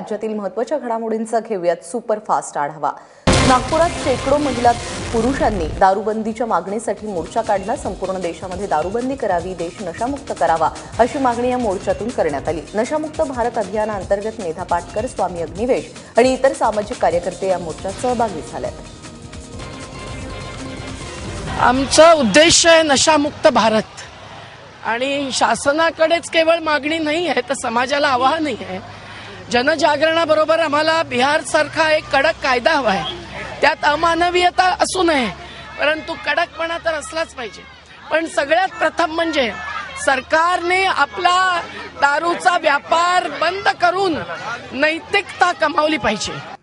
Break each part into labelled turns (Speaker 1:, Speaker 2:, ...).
Speaker 1: राज्यातील महत्त्वाच्या घडामोडींचा घेऊयात सुपरफास्ट आढावा. नागपुरात शेकडो महिला पुरुषांनी दारूबंदीच्या मागणीसाठी मोर्चा काढला. संपूर्ण देशामध्ये दारूबंदी करावी देश नशामुक्त करावा अशी मागणी या मोर्चातून करण्यात आली. नशामुक्त भारत अभियानाअंतर्गत मेधा पाटकर स्वामी अग्निवेश आणि इतर सामाजिक कार्यकर्ते या मोर्चात सहभागी झालेत.
Speaker 2: आमचा उद्देश आहे नशामुक्त भारत. आणि शासनाकडेच केवळ मागणी नाही आहे तर समाजाला आवाहनही आहे. जनजागरणाबरोबर आम्हाला बिहार सारखा एक कडक कायदा हवा आहे. त्यात अमानवीयता असू नये परंतु कडकपणा तर असलाच पाहिजे. पण सगळ्यात प्रथम म्हणजे सरकारने आपला दारूचा व्यापार बंद करून नैतिकता कमावली पाहिजे.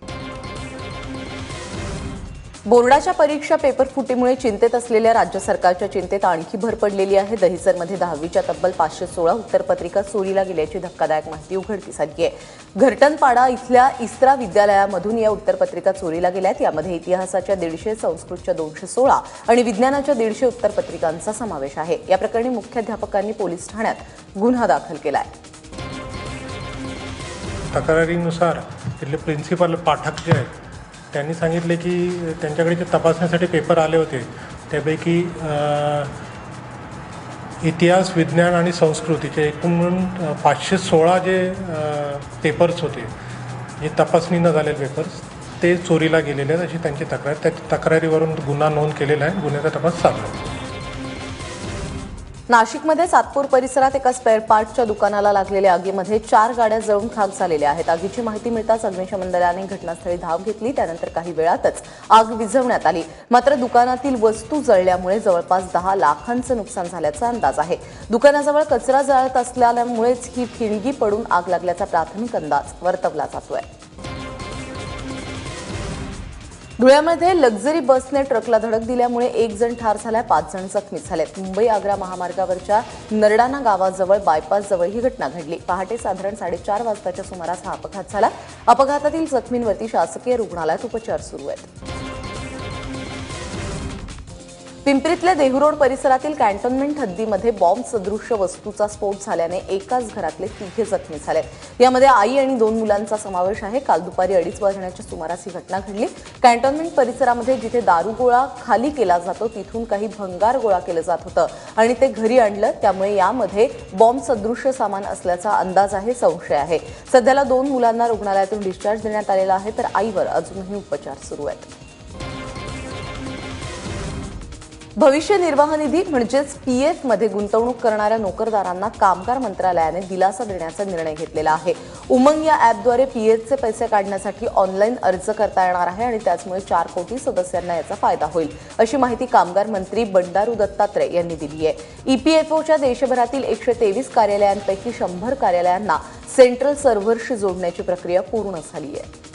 Speaker 1: बोर्डाच्या परीक्षा पेपर फुटीमुळे चिंतेत असलेल्या राज्य सरकारच्या चिंतेत आणखी भर पडलेली आहे. दहिसरमध्ये दहावीच्या तब्बल पाचशे सोळा उत्तरपत्रिका चोरीला गेल्याची धक्कादायक माहिती उघडकीस आली आहे. घरटनपाडा इथल्या इस्त्रा विद्यालयामधून या उत्तरपत्रिका चोरीला गेल्यात. यामध्ये इतिहासाच्या दीडशे संस्कृतच्या दोनशे सोळा आणि विज्ञानाच्या दीडशे उत्तरपत्रिकांचा समावेश आहे. या प्रकरणी मुख्याध्यापकांनी पोलीस ठाण्यात गुन्हा दाखल केला आहे
Speaker 3: तक्रारीनुसार तिथले प्रिन्सिपल पाठक जे आहेत त्यांनी सांगितले की त्यांच्याकडे जे तपासण्यासाठी पेपर आले होते त्यापैकी इतिहास विज्ञान आणि संस्कृतीचे एकूण म्हणून पाचशे सोळा जे पेपर्स होते जे तपासणी न झालेले पेपर्स ते चोरीला गेलेले आहेत अशी त्यांची तक्रार त्या तक्रारीवरून गुन्हा नोंद केलेला आहे गुन्ह्याचा तपास चालू आहे.
Speaker 1: नाशिकमध्ये सातपूर परिसरात एका स्पेअर पार्टच्या दुकानाला लागलेल्या आगीमध्ये चार गाड्या जळून खाक झालेल्या आहेत. आगीची माहिती मिळताच अग्निशमन दलाने घटनास्थळी धाव घेतली. त्यानंतर काही वेळातच आग विझवण्यात आली. मात्र दुकानातील वस्तू जळल्यामुळे जवळपास दहा लाखांचं नुकसान झाल्याचा अंदाज आहे. दुकानाजवळ कचरा जाळत असल्यामुळेच ही ठिणगी पडून आग लागल्याचा प्राथमिक अंदाज वर्तवला जातोय. धुळ्यामध्ये लक्झरी बसने ट्रकला धडक दिल्यामुळे एक जण ठार झालाय पाच जण जखमी झालेत मुंबई आग्रा महामार्गावरच्या नरडाणा गावाजवळ बायपास जवळ ही घटना घडली. पहाटे साधारण साडेचार वाजताच्या सुमारास हा अपघात झाला. अपघातातील जखमींवरती शासकीय रुग्णालयात उपचार सुरू आहेत. पिंपरीतल्या देहरोड परिसरातील कॅन्टोन्मेंट हद्दीमध्ये बॉम्ब सदृश्य वस्तूचा स्फोट झाल्याने एकाच घरातले तिघे जखमी झाले. यामध्ये आई आणि दोन मुलांचा समावेश आहे. काल दुपारी अडीच वाजण्याच्या सुमारास ही घटना घडली. कॅन्टोन्मेंट परिसरामध्ये जिथे दारू गोळा खाली केला जातो तिथून काही भंगार गोळा केलं जात होतं आणि ते घरी आणलं. त्यामुळे यामध्ये बॉम्ब सदृश्य सामान असल्याचा अंदाज आहे संशय आहे. सध्याला दोन मुलांना रुग्णालयातून डिस्चार्ज देण्यात आलेला आहे तर आईवर अजूनही उपचार सुरू आहेत. भविष्य निर्वाह निधी म्हणजेच पीएफमध्ये गुंतवणूक करणाऱ्या नोकरदारांना कामगार मंत्रालयाने दिलासा देण्याचा निर्णय घेतलेला आहे. उमंग या ॲपद्वारे पीएफचे पैसे काढण्यासाठी ऑनलाईन अर्ज करता येणार आहे आणि त्याचमुळे चार कोटी सदस्यांना याचा फायदा होईल अशी माहिती कामगार मंत्री बंडारू दत्तात्रय यांनी दिली आहे. ईपीएफओच्या देशभरातील एकशे तेवीस कार्यालयांपैकी शंभर कार्यालयांना सेंट्रल सर्व्हरशी जोडण्याची प्रक्रिया पूर्ण झाली आहे.